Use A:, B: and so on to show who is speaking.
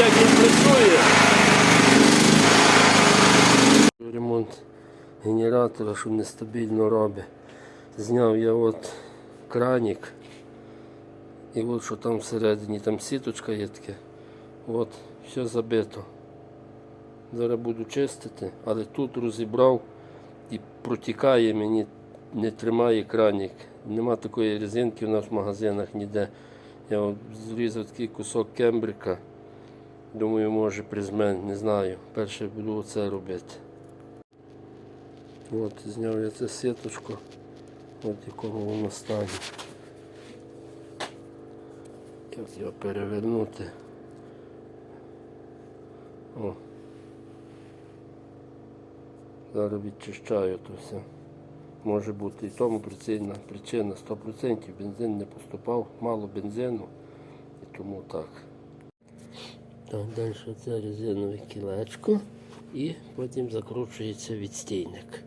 A: як він працює. Ремонт генератора, що нестабільно робить. Зняв я от краник. І от що там всередині, там сіточка є таке. От, все забито. Зараз буду чистити, але тут розібрав і протікає мені, не тримає кранік. Нема такої резинки в нас в магазинах ніде. Я от зрізав такий кусок кембрика. Думаю, може призмен, не знаю. Перше буду оце робити. От, зняв я цю сіточку, от в якому воно стані. Як його перевернути. О. Зараз відчищаю то все. Може бути і тому причина, причина 100% бензин не поступав, мало бензину і тому так. Так, далі це резинове кілечко і потім закручується відстійник.